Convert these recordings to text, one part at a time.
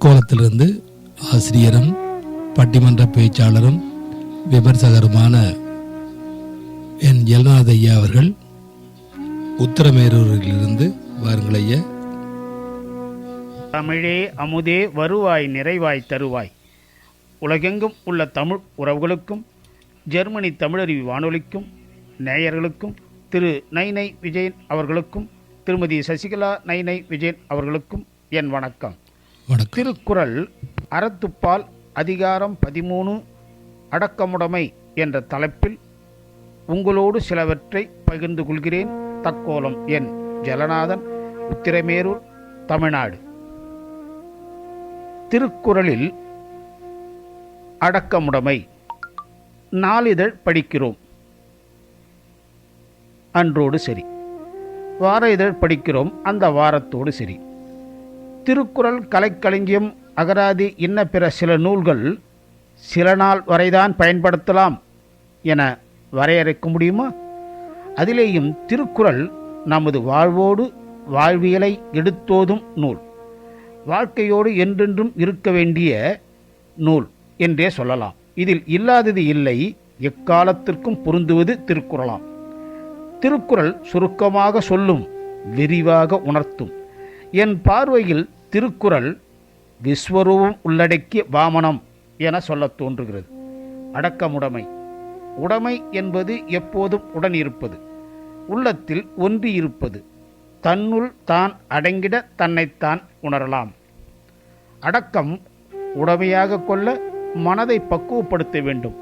தக்கோலத்திலிருந்து ஆசிரியரும் பட்டிமன்ற பேச்சாளரும் விமர்சகருமான என் ஜெகநாத ஐயா அவர்கள் உத்தரமேரூரிலிருந்து வாருங்கள் ஐயா. தமிழே அமுதே வருவாய் நிறைவாய் தருவாய். உலகெங்கும் உள்ள தமிழ் உறவுகளுக்கும் ஜெர்மனி தமிழறிவி வானொலிக்கும் நேயர்களுக்கும் திரு நைனை விஜயன் அவர்களுக்கும் திருமதி சசிகலா நைனை விஜயன் அவர்களுக்கும் என் வணக்கம். வணக்கம். திருக்குறள் அறத்துப்பால் அதிகாரம் பதிமூணு அடக்கமுடைமை என்ற தலைப்பில் உங்களோடு சிலவற்றை பகிர்ந்து கொள்கிறேன். தக்கோலம் என் ஜலநாதன் உத்திரமேரூர் தமிழ்நாடு. திருக்குறளில் அடக்கமுடைமை நாளிதழ் படிக்கிறோம். அன்றோடு சரி. வார இதழ் படிக்கிறோம். அந்த வாரத்தோடு சரி. திருக்குறள் கலைக்களஞ்சியம் அகராதி இன்ன பிற சில நூல்கள் சில நாள் வரைதான் பயன்படுத்தலாம் என வரையறுக்க முடியுமா? அதிலேயும் திருக்குறள் நமது வாழ்வோடு வாழ்வியலை எடுத்தோதும் நூல். வாழ்க்கையோடு என்றென்றும் இருக்க வேண்டிய நூல் என்றே சொல்லலாம். இதில் இல்லாதது இல்லை எக்காலத்திற்கும் பொருந்துவது திருக்குறளாம். திருக்குறள் சுருக்கமாக சொல்லும் விரிவாக உணர்த்தும். என் பார்வையில் திருக்குறள் விஸ்வரூபம் உள்ளடக்கிய வாமனம் என சொல்ல தோன்றுகிறது. அடக்கமுடைமை உடைமை. என்பது எப்போதும் உடன் இருப்பது உள்ளத்தில் ஒன்றி இருப்பது. தன்னுள் தான் அடங்கிட தன்னைத்தான் உணரலாம். அடக்கம் உடமையாக கொள்ள மனதை பக்குவப்படுத்த வேண்டும்.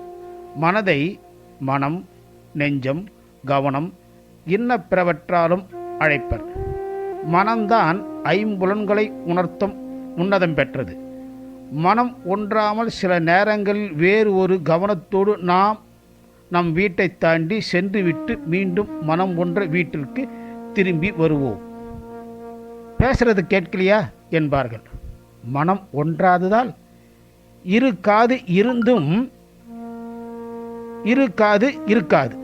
மனதை மனம் நெஞ்சம் கவனம் இன்ன பிறவற்றாலும் அழைப்பர். மனம்தான் ஐம்புலன்களை உணர்த்தும் உன்னதம் பெற்றது. மனம் ஒன்றாமல் சில நேரங்களில் வேறு ஒரு கவனத்தோடு நாம் நம் வீட்டை தாண்டி சென்றுவிட்டு மீண்டும் மனம் ஒன்ற வீட்டிற்கு திரும்பி வருவோம். பேசுறது கேட்கலையா? என்பார்கள். மனம் ஒன்றாததால் இரு காது இருந்தும் இரு காது இருக்காது.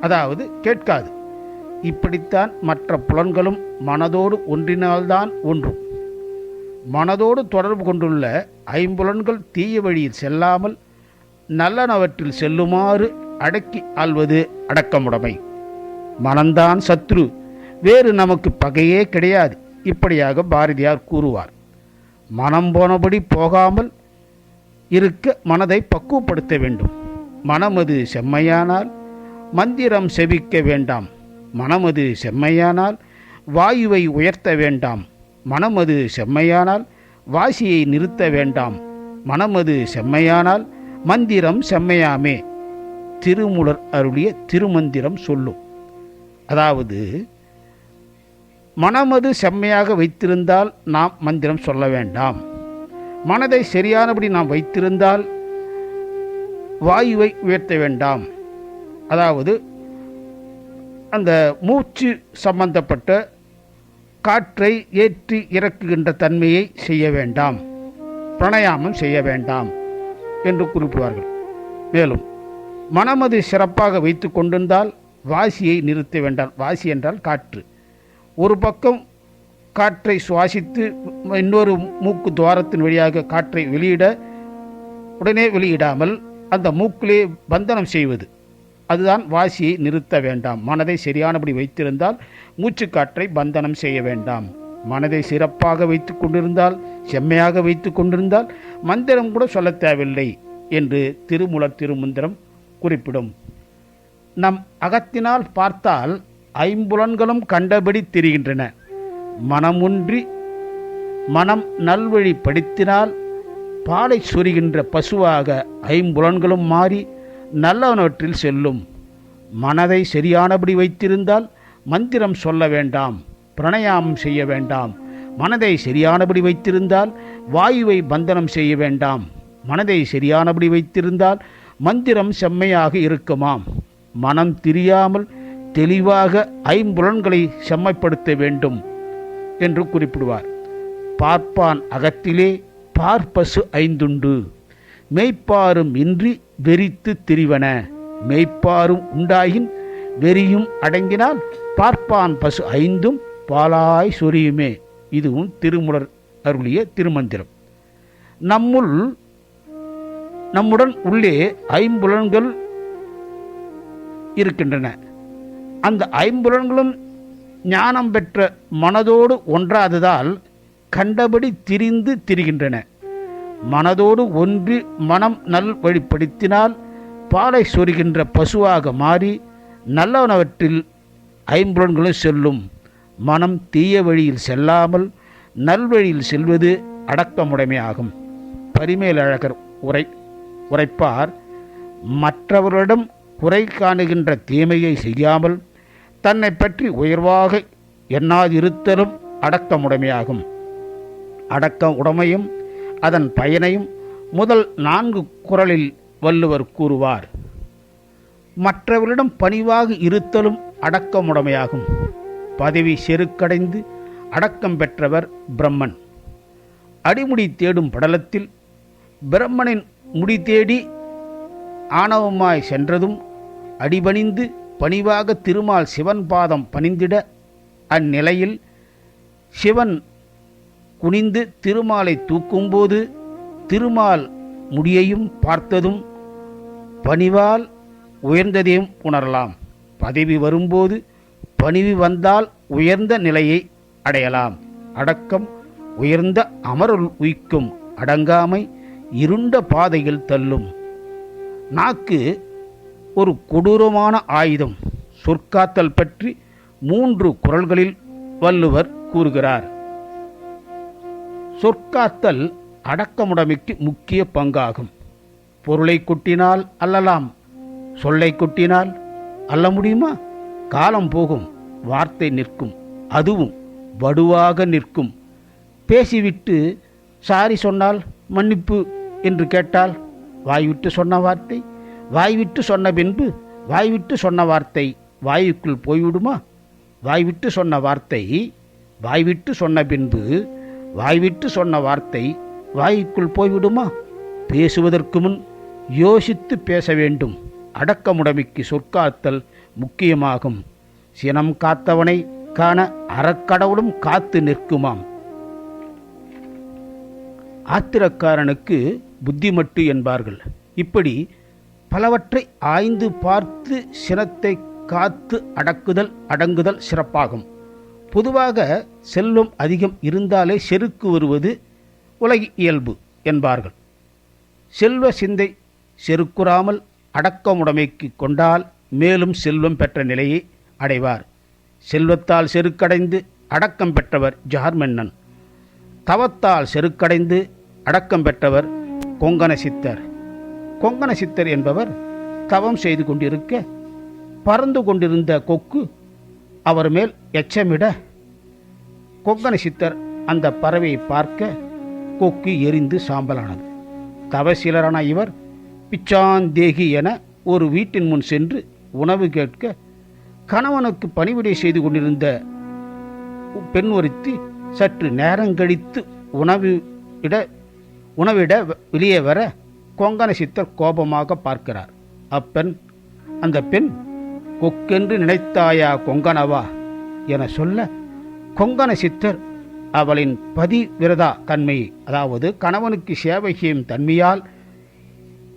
அதாவது கேட்காது. இப்படித்தான் மற்ற புலன்களும் மனதோடு ஒன்றினால்தான் ஒன்றும். மனதோடு தொடர்பு கொண்டுள்ள ஐம்புலன்கள் தீய வழியில் செல்லாமல் நல்லனவற்றில் செல்லுமாறு அடக்கி ஆள்வது அடக்கமுடைமை. மனந்தான் சத்ரு வேறு நமக்கு பகையே கிடையாது இப்படியாக பாரதியார் கூறுவார். மனம் போனபடி போகாமல் இருக்க மனதை பக்குவப்படுத்த வேண்டும். மனமது செம்மையானால் மந்திரம் செவிக்க வேண்டாம். மனமது செம்மையானால் வாயுவை உயர்த்த வேண்டாம். மனமது செம்மையானால் வாசியை நிறுத்த வேண்டாம். மனமது செம்மையானால் மந்திரம் செம்மையாமே. திருமுலர் அருளிய திருமந்திரம் சொல்லும் அதாவது மனமது செம்மையாக வைத்திருந்தால் நாம் மந்திரம் சொல்ல வேண்டாம். மனதை சரியானபடி நாம் வைத்திருந்தால் வாயுவை உயர்த்த வேண்டாம். அதாவது அந்த மூச்சு சம்பந்தப்பட்ட காற்றை ஏற்றி இறக்குகின்ற தன்மையை செய்ய வேண்டாம். பிரணயாமம் செய்ய வேண்டாம் என்று குறிப்பிடுவார்கள். மேலும் மனமது சிறப்பாக வைத்து கொண்டிருந்தால் வாசியை நிறுத்த வேண்டாம். வாசி என்றால் காற்று. ஒரு பக்கம் காற்றை சுவாசித்து இன்னொரு மூக்கு துவாரத்தின் வழியாக காற்றை வெளியிட உடனே வெளியிடாமல் அந்த மூக்கிலே பந்தனம் செய்வது. அதுதான் வாசியை நிறுத்த வேண்டாம். மனதை சரியானபடி வைத்திருந்தால் மூச்சுக்காற்றை பந்தனம் செய்ய வேண்டாம். மனதை சிறப்பாக வைத்து கொண்டிருந்தால் செம்மையாக வைத்து கொண்டிருந்தால் மந்திரம் கூட சொல்ல தேவையில்லை என்று திருமுலர் திருமந்திரம் குறிப்பிடும். நம் அகத்தினால் பார்த்தால் ஐம்புலன்களும் கண்டபடி தெரிகின்றன. மனமுன்றி மனம் நல்வழி படித்தினால் பாலை சொரிகின்ற பசுவாக ஐம்புலன்களும் மாறி நல்லவனவற்றில் செல்லும். மனதை சரியானபடி வைத்திருந்தால் மந்திரம் சொல்ல வேண்டாம் பிரணயாமம் செய்ய வேண்டாம். மனதை சரியானபடி வைத்திருந்தால் வாயுவை பந்தனம் செய்ய வேண்டாம். மனதை சரியானபடி வைத்திருந்தால் மந்திரம் செம்மையாக இருக்குமாம். மனம் திரியாமல் தெளிவாக ஐம்புலன்களை செம்மைப்படுத்த வேண்டும் என்று குறிப்பிடுவார். பார்ப்பான் அகத்திலே பார்ப்பசு ஐந்துண்டு. மெய்ப்பாரும் இன்றி வெறித்து திரிவன. மெய்ப்பாரும் உண்டாயின் வெறியும் அடங்கினால் பார்ப்பான் பசு ஐந்தும் பாலாய் சொரியுமே. இதுவும் திருமுலர் அருளிய திருமந்திரம். நம்முள் நம்முடன் உள்ளே ஐம்புலன்கள் இருக்கின்றன. அந்த ஐம்புலன்களும் ஞானம் பெற்ற மனதோடு ஒன்றாததால் கண்டபடி திரிந்து திரிகின்றன. மனதோடு ஒன்றி மனம் நல் வழிப்படுத்தினால் பாலை சொருகின்ற பசுவாக மாறி நல்லவனவற்றில் ஐம்புலன்களும் செல்லும். மனம் தீய வழியில் செல்லாமல் நல்வழியில் செல்வது அடக்கமுடைமையாகும் பரிமேலழகர் உரை உரைப்பார் மற்றவர்களிடம் குறை காணுகின்ற தீமையை செய்யாமல் தன்னை பற்றி உயர்வாக எண்ணாதிருத்தலும் அடக்கமுடைமையாகும். அடக்க உடைமையும் அதன் பயனையும் முதல் நான்கு குறளில் வள்ளுவர் கூறுவார். மற்றவர்களிடம் பணிவாக இருத்தலும் அடக்கமுடைமையாகும். பதவி செருக்கடைந்து அடக்கம் பெற்றவர் பிரம்மன். அடிமுடி தேடும் படலத்தில் பிரம்மனின் முடி தேடி ஆணவமாய் சென்றதும் அடிபணிந்து பணிவாக திருமால் சிவன் பாதம் பணிந்திட அந்நிலையில் சிவன் குனிந்து திருமாலை தூக்கும்போது திருமால் முடியையும் பார்த்ததும் பணிவால் உயர்ந்ததையும் உணரலாம். பதவி வரும்போது பணிவு வந்தால் உயர்ந்த நிலையை அடையலாம். அடக்கம் உயர்ந்த அமருள் உய்க்கும் அடங்காமை இருண்ட பாதையில் தள்ளும். நாக்கு ஒரு கொடூரமான ஆயுதம். சொற்காத்தல் பற்றி மூன்று குரல்களில் வள்ளுவர் கூறுகிறார். சொற்காத்தல் அடக்கமுடைமைக்கு முக்கிய பங்காகும். பொருளை கொட்டினால் அல்லலாம் சொல்லை கொட்டினால் அல்ல முடியுமா? காலம் போகும் வார்த்தை நிற்கும் அதுவும் வடுவாக நிற்கும். பேசிவிட்டு சாரி சொன்னால் மன்னிப்பு என்று கேட்டால் வாய்விட்டு சொன்ன வார்த்தை வாய்விட்டு சொன்ன பின்பு வாய்விட்டு சொன்ன வார்த்தை வாயுக்குள் போய்விடுமா? வாய்விட்டு சொன்ன வார்த்தை வாய்விட்டு சொன்ன பின்பு வாய்விட்டு சொன்ன வார்த்தை வாய்க்குள் போய்விடுமா? பேசுவதற்கு முன் யோசித்து பேச வேண்டும். அடக்கமுடைமைக்கு சொற்காத்தல் முக்கியமாகும். சினம் காத்தவனை காண அறக்கடவுளும் காத்து நிற்குமாம். ஆத்திரக்காரனுக்கு புத்திமட்டு என்பார்கள். இப்படி பலவற்றை ஆய்ந்து பார்த்து சினத்தை காத்து அடக்குதல் அடங்குதல் சிறப்பாகும். பொதுவாக செல்வம் அதிகம் இருந்தாலே செருக்கு வருவது உலக இயல்பு என்பார்கள். செல்வ சிந்தை செருக்குறாமல் அடக்கமுடைமைக்கு கொண்டால் மேலும் செல்வம் பெற்ற நிலையை அடைவார். செல்வத்தால் செருக்கடைந்து அடக்கம் பெற்றவர் ஜார்மன்னன் தவத்தால் செருக்கடைந்து அடக்கம் பெற்றவர் கொங்கண சித்தர். கொங்கண சித்தர் என்பவர் தவம் செய்து கொண்டிருக்க பறந்து கொண்டிருந்த கொக்கு அவர் மேல் எச்சமிட கொங்கண சித்தர் அந்த பறவையை பார்க்க கொக்கு எரிந்து சாம்பலானது. தவசீலரான இவர் பிச்சாந்தேகி என ஒரு வீட்டின் முன் சென்று உணவு கேட்க கணவனுக்கு பணிவிடை செய்து கொண்டிருந்த பெண் ஒருத்தி சற்று நேரங்கழித்து உணவு இட உணவிட வெளியே வர கொங்கண சித்தர் கோபமாக பார்க்கிறார். அப்பெண் அந்த பெண் கொக்கென்று நினைத்தாயா கொங்கணவா என சொல்ல கொங்கண சித்தர் அவளின் பதிவிரதா தன்மை அதாவது கணவனுக்கு சேவை செய்யும் தன்மையால்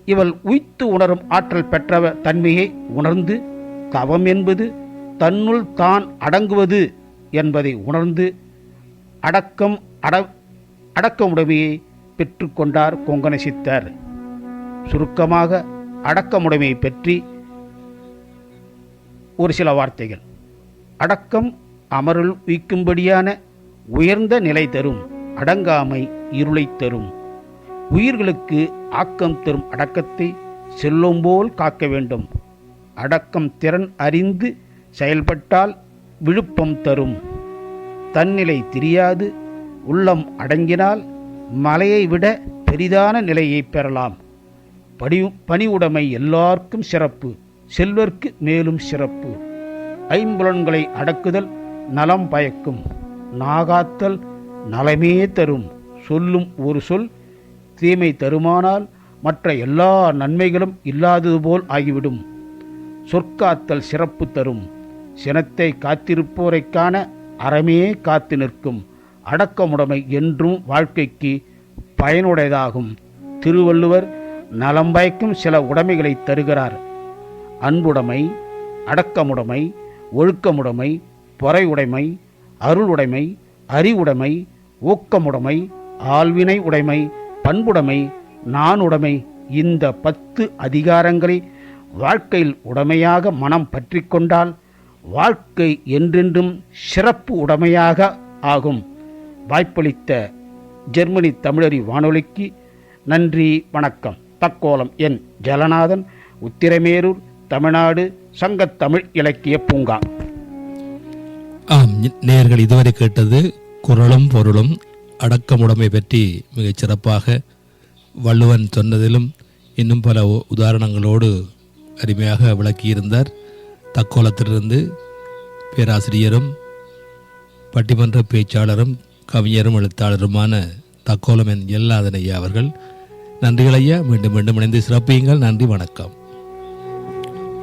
இவள் உய்த்து உணரும் ஆற்றல் பெற்றவ தன்மையை உணர்ந்து தவம் என்பது தன்னுள் தான் அடங்குவது என்பதை உணர்ந்து அடக்கம் அட அடக்கமுடைமையை பெற்றுக்கொண்டார் கொங்கண சித்தர். சுருக்கமாக அடக்கமுடைமையை பற்றி ஒரு சில வார்த்தைகள். அடக்கம் அமருள் உய்க்கும்படியான உயர்ந்த நிலை தரும் அடங்காமை இருளை தரும். உயிர்களுக்கு ஆக்கம் தரும் அடக்கத்தை செல்லும் போல் காக்க வேண்டும். அடக்கம் திறன் அறிந்து செயல்பட்டால் விழுப்பம் தரும். தன்னிலை தெரியாது உள்ளம் அடங்கினால் மலையை விட பெரிதான நிலையை பெறலாம். பணி பணிவுடைமை எல்லாருக்கும் சிறப்பு. செல்வர்க்கு மேலும் சிறப்பு. ஐம்புலன்களை அடக்குதல் நலம் பயக்கும். நாகாத்தல் நலமே தரும். சொல்லும் ஒரு சொல் தீமை தருமானால் மற்ற எல்லா நன்மைகளும் இல்லாதது போல் ஆகிவிடும். சொற்காத்தல் சிறப்பு தரும். சினத்தை காத்திருப்போரைக்கான அறமே காத்து நிற்கும். அடக்கமுடைமை என்றும் வாழ்க்கைக்கு பயனுடையதாகும். திருவள்ளுவர் நலம் பயக்கும் சில உடைமைகளை தருகிறார். அன்புடைமை அடக்கமுடைமை ஒழுக்கமுடைமை பொறையுடைமை அருளுடைமை அறிவுடைமை ஊக்கமுடைமை ஆள்வினை உடைமை பண்புடைமை நானுடைமை இந்த பத்து அதிகாரங்களை வாழ்க்கையில் உடைமையாக மனம் பற்றி கொண்டால் வாழ்க்கை என்றென்றும் சிறப்பு உடைமையாக ஆகும். வாய்ப்பளித்த ஜெர்மனி தமிழறி வானொலிக்கு நன்றி வணக்கம். தக்கோலம் என் ஜலநாதன் உத்திரமேரூர் தமிழ்நாடு சங்கத்தமிழ் இலக்கிய பூங்கா. ஆம் நேர்கள் இதுவரை கேட்டது குரலும் பொருளும் அடக்கமுடைமை பற்றி மிகச் சிறப்பாக வள்ளுவன் சொன்னதிலும் இன்னும் பல உ- உதாரணங்களோடு அருமையாக விளக்கியிருந்தார். தக்கோலத்திலிருந்து பேராசிரியரும் பட்டிமன்ற பேச்சாளரும் கவிஞரும் எழுத்தாளருமான தக்கோலம் என் எல்லாதனையா அவர்கள். நன்றிகள் ஐயா மீண்டும் மீண்டும் இணைந்து சிறப்பியுங்கள். நன்றி வணக்கம்.